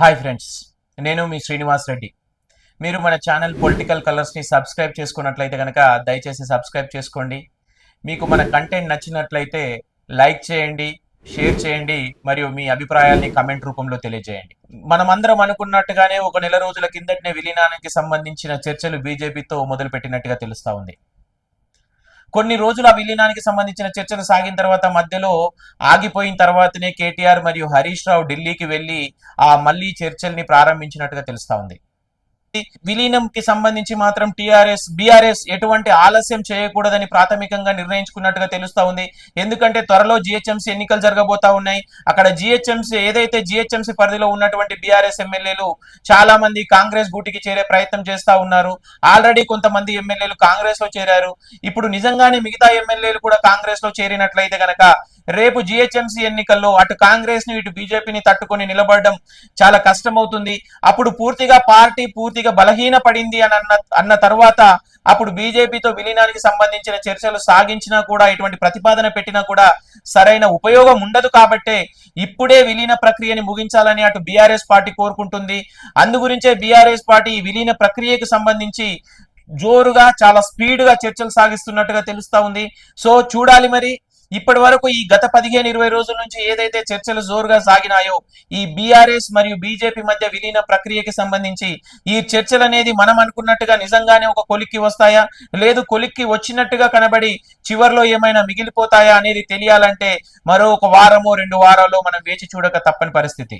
Hi friends నేను మీ శ్రీనివాస్ రెడ్డి. మీరు మన ఛానల్ పొలిటికల్ కలర్స్ని సబ్స్క్రైబ్ చేసుకున్నట్లయితే కనుక దయచేసి సబ్స్క్రైబ్ చేసుకోండి. మీకు మన కంటెంట్ నచ్చినట్లయితే లైక్ చేయండి షేర్ చేయండి మరియు మీ అభిప్రాయాల్ని కమెంట్ రూపంలో తెలియజేయండి. మనమందరం అనుకున్నట్టుగానే ఒక నెల రోజుల కిందటనే విలీనానికి సంబంధించిన చర్చలు బీజేపీతో మొదలుపెట్టినట్టుగా తెలుస్తా ఉంది. కొన్ని రోజులు ఆ విలీనానికి సంబంధించిన చర్చలు సాగిన తర్వాత మధ్యలో ఆగిపోయిన తర్వాతనే కేటీఆర్ మరియు హరీష్ రావు ఢిల్లీకి వెళ్ళి ఆ మళ్ళీ చర్చల్ని ప్రారంభించినట్టుగా తెలుస్తా ఉంది. విలీనంకి సంబంధించి మాత్రం టిఆర్ఎస్ బీఆర్ఎస్ ఎటువంటి ఆలస్యం చేయకూడదని ప్రాథమికంగా నిర్ణయించుకున్నట్టుగా తెలుస్తా ఉంది. ఎందుకంటే త్వరలో జిహెచ్ఎంసీ ఎన్నికలు జరగబోతా ఉన్నాయి. అక్కడ జిహెచ్ఎంసీ ఏదైతే జిహెచ్ఎంసీ పరిధిలో ఉన్నటువంటి బీఆర్ఎస్ ఎమ్మెల్యేలు చాలా మంది కాంగ్రెస్ గూటికి చేరే ప్రయత్నం చేస్తా ఉన్నారు. ఆల్రెడీ కొంతమంది ఎమ్మెల్యేలు కాంగ్రెస్లో చేరారు. ఇప్పుడు నిజంగానే మిగతా ఎమ్మెల్యేలు కూడా కాంగ్రెస్లో చేరినట్లయితే గనక రేపు జిహెచ్ఎంసీ ఎన్నికల్లో అటు కాంగ్రెస్ని ఇటు బీజేపీని తట్టుకొని నిలబడడం చాలా కష్టమవుతుంది. అప్పుడు పూర్తిగా పార్టీ పూర్తిగా బలహీన పడింది అని అన్న అన్న తర్వాత అప్పుడు బీజేపీతో విలీనానికి సంబంధించిన చర్చలు సాగించినా కూడా ఇటువంటి ప్రతిపాదన పెట్టినా కూడా సరైన ఉపయోగం ఉండదు కాబట్టే ఇప్పుడే విలీన ప్రక్రియని ముగించాలని అటు బీఆర్ఎస్ పార్టీ కోరుకుంటుంది. అందుగురించే బీఆర్ఎస్ పార్టీ ఈ విలీన ప్రక్రియకు సంబంధించి జోరుగా చాలా స్పీడ్గా చర్చలు సాగిస్తున్నట్టుగా తెలుస్తా ఉంది. సో చూడాలి మరి. ఇప్పటి వరకు ఈ గత పదిహేను ఇరవై రోజుల నుంచి ఏదైతే చర్చలు జోరుగా సాగినాయో ఈ బీఆర్ఎస్ మరియు బీజేపీ మధ్య విలీన ప్రక్రియకి సంబంధించి ఈ చర్చలు అనేది మనం అనుకున్నట్టుగా నిజంగానే ఒక కొలిక్కి వస్తాయా? లేదు కొలిక్కి వచ్చినట్టుగా కనబడి చివర్లో ఏమైనా మిగిలిపోతాయా అనేది తెలియాలంటే మరో ఒక వారమో రెండు వారాల్లో మనం వేచి చూడక తప్పని పరిస్థితి.